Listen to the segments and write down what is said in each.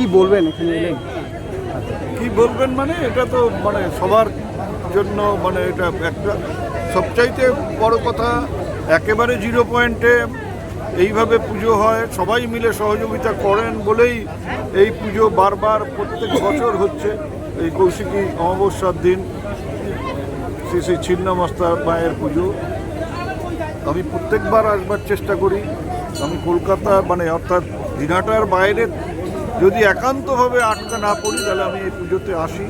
কি বলবেন এখানে এলেন কি বলবেন মানে এটা তো মানে সবার জন্য মানে এটা একটা সবচাইতে বড় কথা, একেবারে জিরো পয়েন্টে এইভাবে পুজো হয়, সবাই মিলে সহযোগিতা করেন বলেই এই পুজো বারবার প্রত্যেক বছর হচ্ছে। এই কৌশিকী অমাবস্যার দিন, শ্রী শ্রী ছিন্নমস্তা মায়ের পুজো। আমি প্রত্যেকবার আসবার চেষ্টা করি। আমি কলকাতা মানে অর্থাৎ দিনাটার বাইরে যদি একান্তভাবে আটকা না পড়ি, তাহলে আমি এই পুজোতে আসি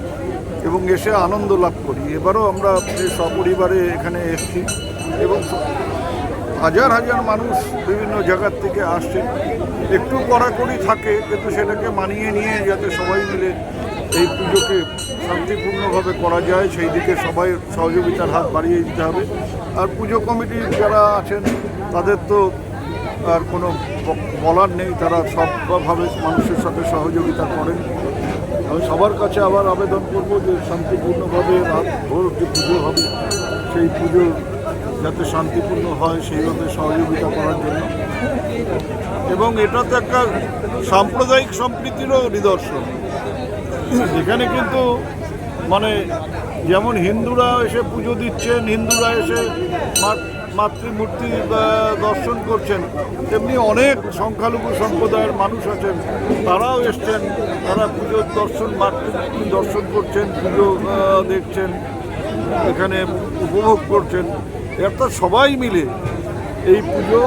এবং এসে আনন্দ লাভ করি। এবারও আমরা সপরিবারে এখানে এসেছি এবং হাজার হাজার মানুষ বিভিন্ন জায়গার থেকে আসছে। একটু কড়াকড়ি থাকে, কিন্তু সেটাকে মানিয়ে নিয়ে যাতে সবাই মিলে এই পুজোকে শান্তিপূর্ণভাবে করা যায়, সেই দিকে সবাই সহযোগিতার হাত বাড়িয়ে দিতে হবে। আর পুজো কমিটির যারা আছেন, তাদের তো আর কোনো বলার নেই, তারা সবভাবে মানুষের সাথে সহযোগিতা করেন। আমি সবার কাছে আবার আবেদন করব যে শান্তিপূর্ণভাবে রাত ভোর যে পুজো হবে, সেই পুজো যাতে শান্তিপূর্ণ হয়, সেইভাবে সহযোগিতা করার জন্য। এবং এটা তো একটা সাম্প্রদায়িক সম্প্রীতিরও নিদর্শন। এখানে কিন্তু মানে যেমন হিন্দুরা এসে পুজো দিচ্ছেন, হিন্দুরা এসে মাতৃমূর্তি দর্শন করছেন, তেমনি অনেক সংখ্যালঘু সম্প্রদায়ের মানুষ আছেন। তারাও এসছেন, তারা পুজোর দর্শন, মাতৃমূর্তি দর্শন করছেন, পুজো দেখছেন, এখানে উপভোগ করছেন। অর্থাৎ সবাই মিলে এই পুজো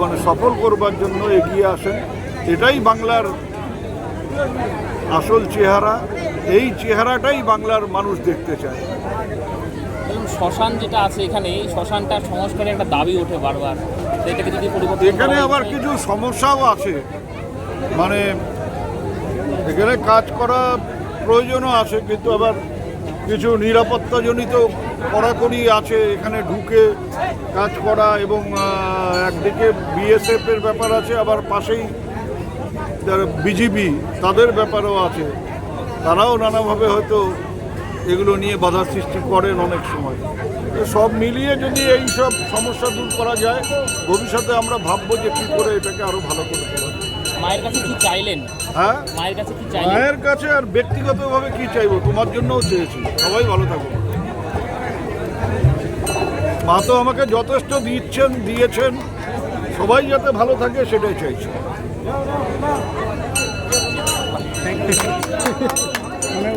মানে সফল করবার জন্য এগিয়ে আসেন, এটাই বাংলার আসল চেহারা। এই চেহারাটাই বাংলার মানুষ দেখতে চায়। শ্মশান যেটা আছে এখানে এই শ্মশানটার সংস্কারের একটা দাবি ওঠে বারবার এটাকে যদি পরিবর্তন এখানে আবার কিছু সমস্যাও আছে। মানে এখানে কাজ করা প্রয়োজনও আছে কিন্তু আবার কিছু নিরাপত্তাজনিত কড়াকড়ি আছে এখানে ঢুকে কাজ করা এবং একদিকে বিএসএফ এর ব্যাপার আছে আবার পাশেই যারা বিজিবি তাদের ব্যাপারও আছে। তারাও নানাভাবে হয়তো এগুলো নিয়ে বাধা সৃষ্টি করেন অনেক সময়। তো সব মিলিয়ে যদি এই সব সমস্যা দূর করা যায় ভবিষ্যতে আমরা ভাববো যে কী করে এটাকে আরও ভালো করে মায়ের কাছে কি চাইলেন? হ্যাঁ? মায়ের কাছে কি চাইলেন? মায়ের কাছে আর ব্যক্তিগতভাবে কি চাইব? তোমার জন্যও চেয়েছি। সবাই ভালো থাকো মা তো আমাকে যথেষ্ট দিচ্ছেন দিয়েছেন। সবাই যাতে ভালো থাকে সেটাই চাইছি। মানে